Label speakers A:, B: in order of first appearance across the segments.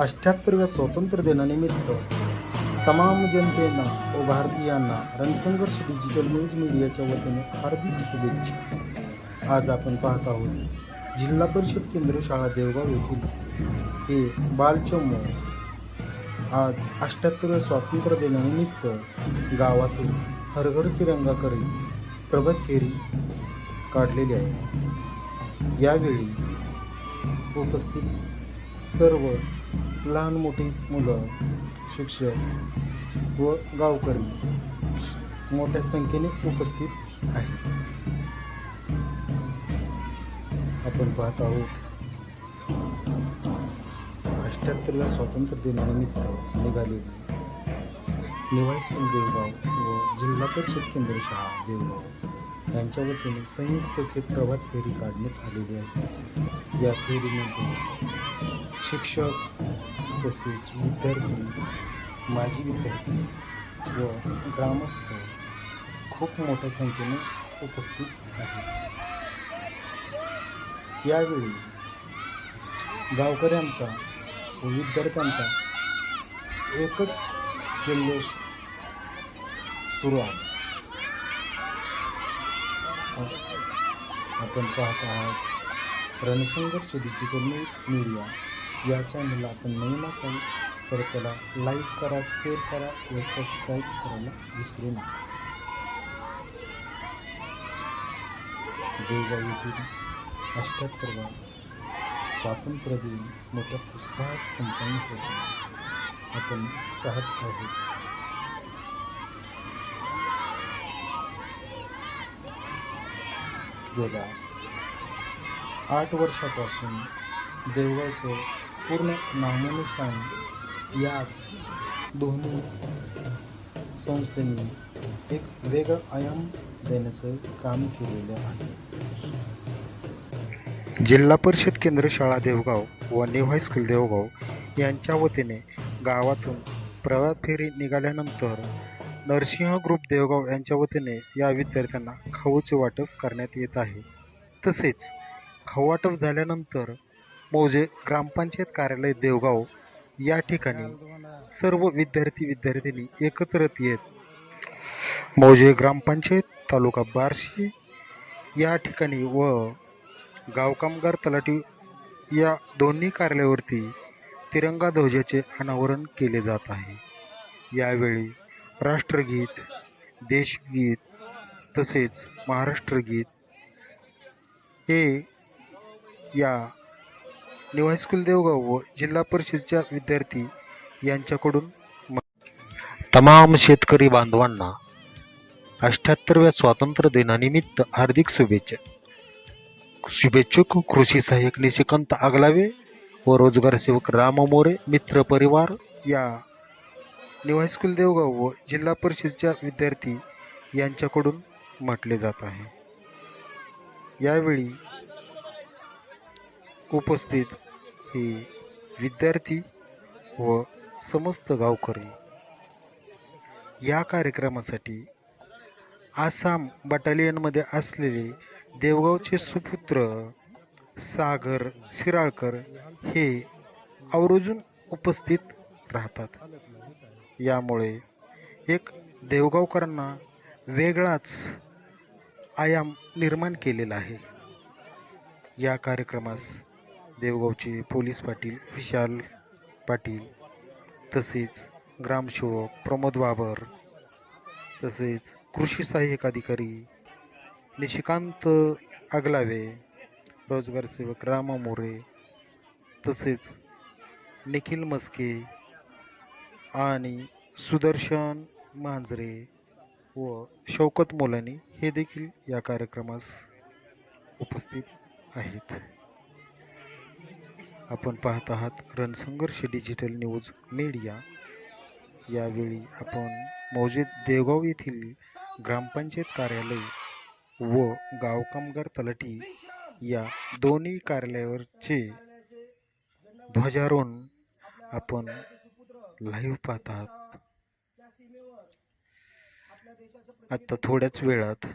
A: अठ्ठ्याहत्तरव्या स्वातंत्र्य दिनानिमित्त तमाम जनतेना व भारतीयांना रणसंघर्ष डिजिटल न्यूज मीडियाच्या वतीने हार्दिक शुभेच्छा. आज आपण पाहत आहोत जिल्हा परिषद केंद्र शाळा देवगाव येथील हे बालचमो आज अठ्ठ्याहत्तरव्या स्वातंत्र्य दिनानिमित्त गावातून हरघर तिरंगा करीत प्रभात फेरी काढलेली आहे. यावेळी उपस्थित सर्व लहान मोठी मुलं शिक्षक व गावकरी मोठ्या संख्येने उपस्थित आहेत. आपण पाहत आहोत अष्ट्याहत्तरला स्वातंत्र्य दिनानिमित्त निघालेली निवासी देवगाव व जिल्हा परिषद केंद्र शाळा देवगाव. यांच्या वतीने संयुक्त प्रभात फेरी काढण्यात आलेली आहे. या फेरीमध्ये शिक्षक तसेच विद्यार्थी माजी विद्यार्थी व ग्रामस्थ खूप मोठ्या संख्येने उपस्थित आहेत. यावेळी गावकऱ्यांचा व विद्यार्थ्यांचा एकच जल्लोष सुरू आहे. आपण पाहत आहात रणसंघर्ष डिजिटल न्यूज मीडिया. या चॅनलला आपण नवीन असाल तर त्याला लाईक करा शेअर करा व सबस्क्राईब करायला विसरू नका. देवगाव येथील स्वातंत्र्य दिन मोठ्या उत्साहात संपन्न होतो. आपण पाहत आहोत. गेल्या आठ वर्षापासून देवगावचं पूर्ण नामोनिशान याच दोन्ही संस्थेने एक वेगळं आयाम देण्याचं काम केलेलं आहे. जिल्हा परिषद केंद्र शाळा देवगाव व न्यू हायस्कूल देवगाव यांच्या वतीने गावातून प्रवास फेरी निघाल्यानंतर नरसिंह ग्रुप देवगाव यांच्या वतीने या विद्यार्थ्यांना खाऊचे वाटप करण्यात येत आहे. तसेच खाऊ वाटप झाल्यानंतर मौजे ग्रामपंचायत कार्यालय देवगाव या ठिकाणी सर्व विद्यार्थी विद्यार्थिनी एकत्रित येत मौजे ग्रामपंचायत तालुका बार्शी या ठिकाणी व गाव कामगार तलाठी या दोन्ही कार्यालयावरती तिरंगा ध्वजाचे अनावरण केले जात आहे. यावेळी राष्ट्रगीत देशगीत तसेच महाराष्ट्रगीत हे या न्यू हायस्कूल देवगाव व जिल्हा परिषदच्या विद्यार्थी यांच्याकडून तमाम शेतकरी बांधवांना अष्ट्याहत्तरव्या स्वातंत्र्य दिनानिमित्त हार्दिक शुभेच्छा. शुभेच्छुक कृषी सहाय्यक निशिकांत आगलावे व रोजगार सेवक राम मोरे मित्र परिवार या न्यू हायस्कूल देवगाव व जिल्हा परिषदच्या विद्यार्थी यांच्याकडून म्हटले जात आहे. यावेळी उपस्थित हे विद्यार्थी व समस्त गावकरी या कार्यक्रमासाठी आसाम बटालियनमध्ये असलेले देवगावचे सुपुत्र सागर शिराळकर हे आवर्जून उपस्थित राहतात. यामुळे एक देवगावकरांना वेगळाच आयाम निर्माण केलेला आहे. या कार्यक्रमास देवगावचे पोलीस पाटील विशाल पाटील तसेच ग्रामसेवक प्रमोद बाबर तसेच कृषी सहाय्यक अधिकारी निशिकांत आगलावे रोजगार सेवक रामा मोरे तसेच निखिल मस्के आणि सुदर्शन मांजरे व शौकत मोलानी हे देखील या कार्यक्रमास उपस्थित आहेत. आपण पाहत आहात रणसंघर्ष डिजिटल न्यूज मीडिया. यावेळी आपण मौजेद देवगाव येथील ग्रामपंचायत कार्यालय व गाव कामगार तलाठी या दोन्ही कार्यालयावरचे ध्वजारोहण आपण लाईव्ह पाहत आहात. आता थोड्याच वेळात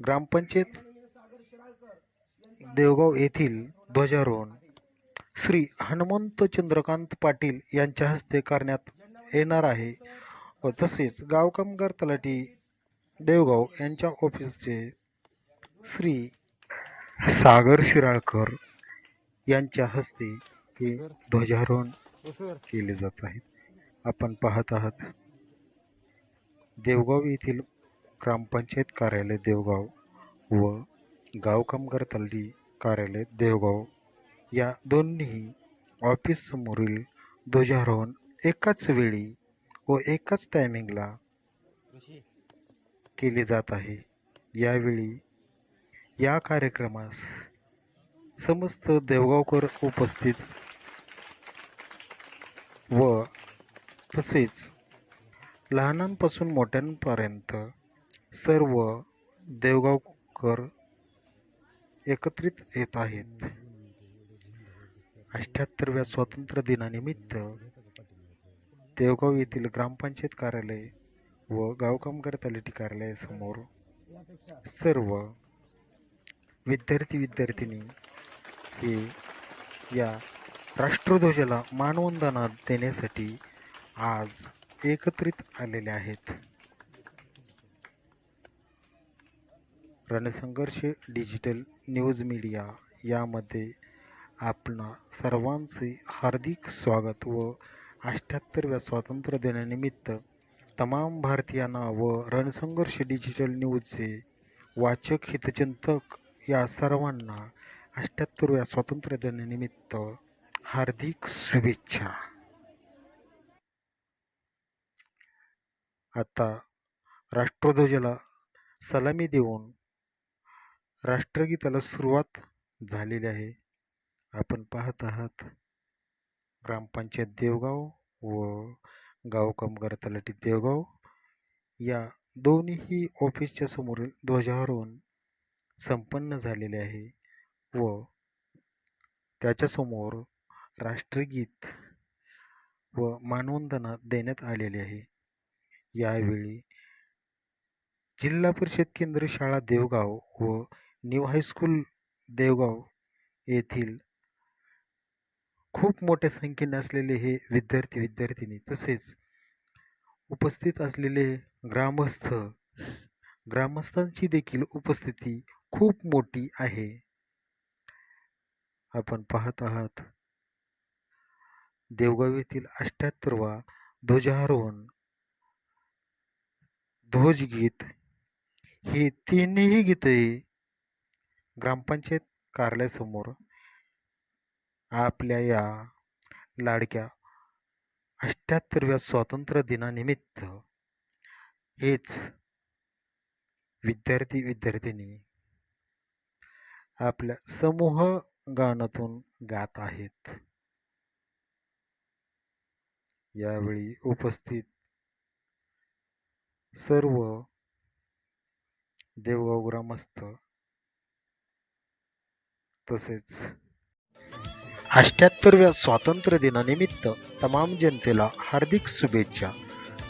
A: ग्रामपंचायत देवगाव येथील ध्वजारोहण श्री हनुमंत चंद्रकांत पाटील यांच्या हस्ते करण्यात येणार आहे. व तसेच गाव कामगार तलाठी देवगाव यांच्या ऑफिसचे श्री सागर शिराळकर यांच्या हस्ते हे ध्वजारोहण केले जात आहे. आपण पाहत आहात देवगाव येथील ग्रामपंचायत कार्यालय देवगाव व गाव कामगार तल्ली कार्यालय देवगाव. या दोन्ही ऑफिस समोरील ध्वजारोहण एकाच वेळी व एकाच टायमिंगला केले जात आहे. यावेळी या कार्यक्रमास समस्त देवगावकर उपस्थित व तसेच लहानांपासून मोठ्यांपर्यंत सर्व देवगावकर एकत्रित येत आहेत. अठ्ठ्याहत्तरव्या स्वातंत्र्य दिनानिमित्त देवगाव येथील ग्रामपंचायत कार्यालय व गाव कामगार तलाठी कार्यालयासमोर सर्व विद्यार्थी विद्यार्थिनी हे या राष्ट्रध्वजाला मानवंदना देण्यासाठी आज एकत्रित आलेले आहेत. रणसंघर्ष डिजिटल न्यूज मीडिया यामध्ये आपणा सर्वांचे हार्दिक स्वागत व अठ्ठ्याहत्तरव्या स्वातंत्र्य दिनानिमित्त तमाम भारतीयांना व रणसंघर्ष डिजिटल न्यूजचे वाचक हितचिंतक या सर्वांना अठ्ठ्याहत्तरव्या स्वातंत्र्य दिनानिमित्त हार्दिक शुभेच्छा. आता राष्ट्रध्वजाला सलामी देऊन राष्ट्रगीताला सुरुवात झालेली आहे. आपण पाहत आहात ग्रामपंचायत देवगाव व गाव कामगार तलाठी देवगाव. या दोन्ही ऑफिसच्या समोरील ध्वजारोहण संपन्न झालेले आहे व त्याच्यासमोर राष्ट्रगीत व मानवंदना देण्यात आलेली आहे. यावेळी जिल्हा परिषद केंद्र शाळा देवगाव व न्यू हायस्कूल देवगाव येथील खूप मोठ्या संख्येने असलेले हे विद्यार्थी विद्यार्थिनी तसेच उपस्थित असलेले ग्रामस्थ ग्रामस्थांची देखील उपस्थिती खूप मोठी आहे. आपण पाहत आहात देवगाव येथील अष्ट्याहत्तरवा ध्वजारोहण ध्वजगीत. ही तीनही गीते ग्रामपंचायत कार्यालयासमोर आपल्या या लाडक्या अष्ट्याहत्तरव्या स्वातंत्र्य दिनानिमित्त हेच विद्यार्थी विद्यार्थिनी आपल्या समूह गानातून गात आहेत. यावेळी उपस्थित सर्व देवगाव ग्रामस्थ तसेच. अष्ट्याहत्तरव्या स्वातंत्र्य दिनानिमित्त तमाम जनतेला हार्दिक शुभेच्छा.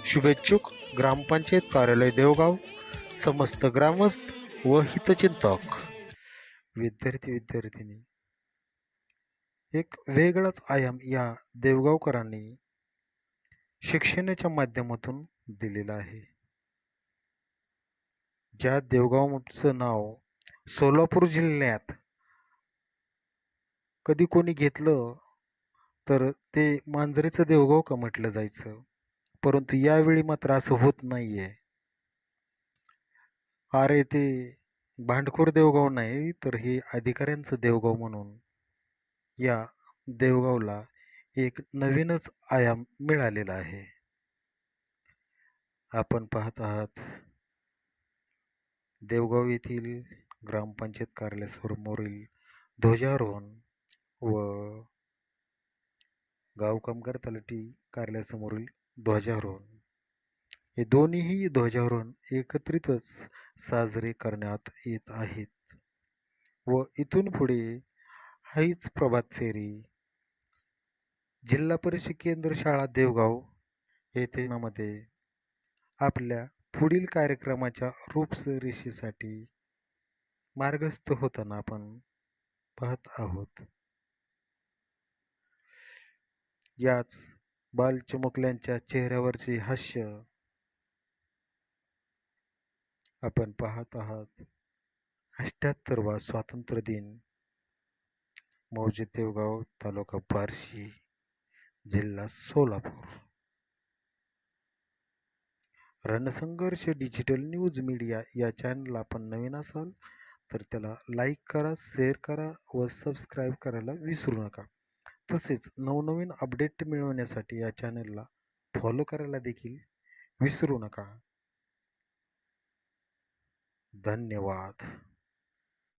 A: शुभेच्छुक ग्रामपंचायत कार्यालय देवगाव समस्त ग्रामस्थ व हितचिंतक. विद्यार्थी विद्यार्थिनी एक वेगळाच आयाम या देवगावकरांनी शिक्षणाच्या माध्यमातून दिलेला आहे. ज्या देवगावचं नाव सोलापूर जिल्ह्यात कधी कोणी घेतलं तर ते मांजरीचं देवगाव का म्हटलं जायचं? परंतु यावेळी मात्र असं होत नाहीये. अरे ते भांडखोर देवगाव नाही तर हे अधिकाऱ्यांचं देवगाव म्हणून. या देवगावला एक नवीनच आयाम मिळालेला आहे. आपण पाहत आहात देवगाव येथील ग्रामपंचायत कार्यालयासमोरील ध्वजारोहण. व गाव कामगार तलाठी कार्यालयासमोरील ध्वजारोहण. हे दोन्ही ध्वजारोहण एकत्रितच साजरे करण्यात येत आहेत. व इथून पुढे हाईच प्रभात फेरी. जिल्हा परिषद केंद्र शाळा देवगाव येथे मध्ये आपल्या पुढील कार्यक्रमाच्या रूपरेषेसाठी मार्गस्थ होताना आपण पाहत आहोत. याच बालचिमुकल्यांच्या चेहऱ्यावरचे हास्य आपण पाहत आहात. अष्ट्याहत्तरवा स्वातंत्र्य दिन. मौजे देवगाव तालुका बार्शी जिल्हा Solapur. Ransangharsh digital news media या चॅनलला आपण नवीन असाल तर त्याला लाईक करा शेअर करा व सबस्क्राईब करायला विसरू नका. तसेच नवनवीन अपडेट मिळवण्यासाठी या चॅनलला फॉलो करायला देखील विसरू नका. धन्यवाद.